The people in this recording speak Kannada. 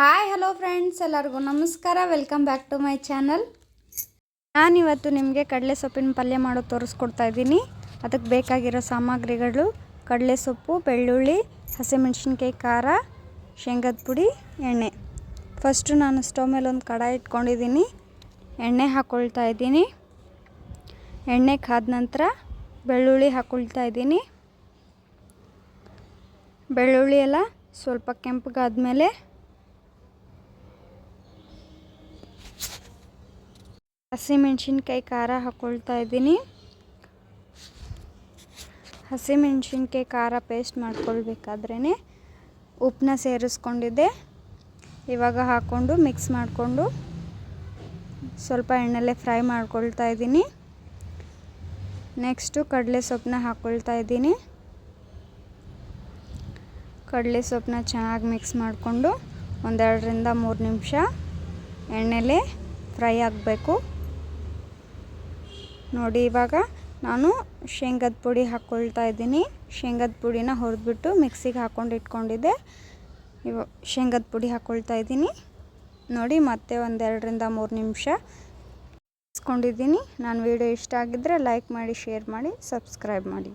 ಹಾಯ್, ಹಲೋ ಫ್ರೆಂಡ್ಸ್ ಎಲ್ಲರಿಗೂ ನಮಸ್ಕಾರ. Welcome back to my channel ನಾನಿವತ್ತು ನಿಮಗೆ ಕಡಲೆ ಸೊಪ್ಪಿನ ಪಲ್ಯ ಮಾಡೋದು ತೋರಿಸ್ಕೊಡ್ತಾ ಇದ್ದೀನಿ. ಅದಕ್ಕೆ ಬೇಕಾಗಿರೋ ಸಾಮಗ್ರಿಗಳು ಕಡಲೆ ಸೊಪ್ಪು, ಬೆಳ್ಳುಳ್ಳಿ, ಹಸಿಮೆಣ್ಸಿನ್ಕಾಯಿ, ಖಾರ, ಶೇಂಗದ ಪುಡಿ, ಎಣ್ಣೆ. ಫಸ್ಟು ನಾನು ಸ್ಟವ್ ಮೇಲೆ ಒಂದು ಕಡಾಯಿ ಇಟ್ಕೊಂಡಿದ್ದೀನಿ. ಎಣ್ಣೆ ಹಾಕ್ಕೊಳ್ತಾ ಇದ್ದೀನಿ. ಎಣ್ಣೆ ಕಾದ ನಂತರ ಬೆಳ್ಳುಳ್ಳಿ ಹಾಕ್ಕೊಳ್ತಾ ಇದ್ದೀನಿ. ಬೆಳ್ಳುಳ್ಳಿ ಎಲ್ಲ ಸ್ವಲ್ಪ ಕೆಂಪಗಾದ್ಮೇಲೆ ಹಸಿಮೆಣ್ಸಿನ್ಕಾಯಿ ಖಾರ ಹಾಕ್ಕೊಳ್ತಾ ಇದ್ದೀನಿ. ಹಸಿಮೆಣ್ಸಿನ್ಕಾಯಿ ಖಾರ ಪೇಸ್ಟ್ ಮಾಡ್ಕೊಳ್ಬೇಕಾದ್ರೇ ಉಪ್ಪನ್ನ ಸೇರಿಸ್ಕೊಂಡಿದ್ದೆ. ಇವಾಗ ಹಾಕ್ಕೊಂಡು ಮಿಕ್ಸ್ ಮಾಡಿಕೊಂಡು ಸ್ವಲ್ಪ ಎಣ್ಣೆಲ್ಲೇ ಫ್ರೈ ಮಾಡ್ಕೊಳ್ತಾ ಇದ್ದೀನಿ. ನೆಕ್ಸ್ಟು ಕಡಲೆ ಸೊಪ್ಪನ್ನ ಹಾಕ್ಕೊಳ್ತಾ ಇದ್ದೀನಿ. ಕಡಲೆ ಸೊಪ್ಪನ್ನ ಚೆನ್ನಾಗಿ ಮಿಕ್ಸ್ ಮಾಡಿಕೊಂಡು ಒಂದೆರಡರಿಂದ ಮೂರು ನಿಮಿಷ ಎಣ್ಣೆಲೆ ಫ್ರೈ ಆಗಬೇಕು. ನೋಡಿ, ಇವಾಗ ನಾನು ಶೇಂಗದ ಪುಡಿ ಹಾಕ್ಕೊಳ್ತಾ ಇದ್ದೀನಿ. ಶೇಂಗದ ಪುಡಿನ ಹುರಿದ್ಬಿಟ್ಟು ಮಿಕ್ಸಿಗೆ ಹಾಕ್ಕೊಂಡು ಇಟ್ಕೊಂಡಿದ್ದೆ. ಇವ, ಶೇಂಗದ ಪುಡಿ ಹಾಕ್ಕೊಳ್ತಾ ಇದ್ದೀನಿ. ನೋಡಿ, ಮತ್ತೆ ಒಂದೆರಡರಿಂದ ಮೂರು ನಿಮಿಷ ಇಸ್ಕೊಂಡಿದ್ದೀನಿ. ನಾನು ವಿಡಿಯೋ ಇಷ್ಟ ಆಗಿದ್ದರೆ ಲೈಕ್ ಮಾಡಿ, ಶೇರ್ ಮಾಡಿ, ಸಬ್ಸ್ಕ್ರೈಬ್ ಮಾಡಿ.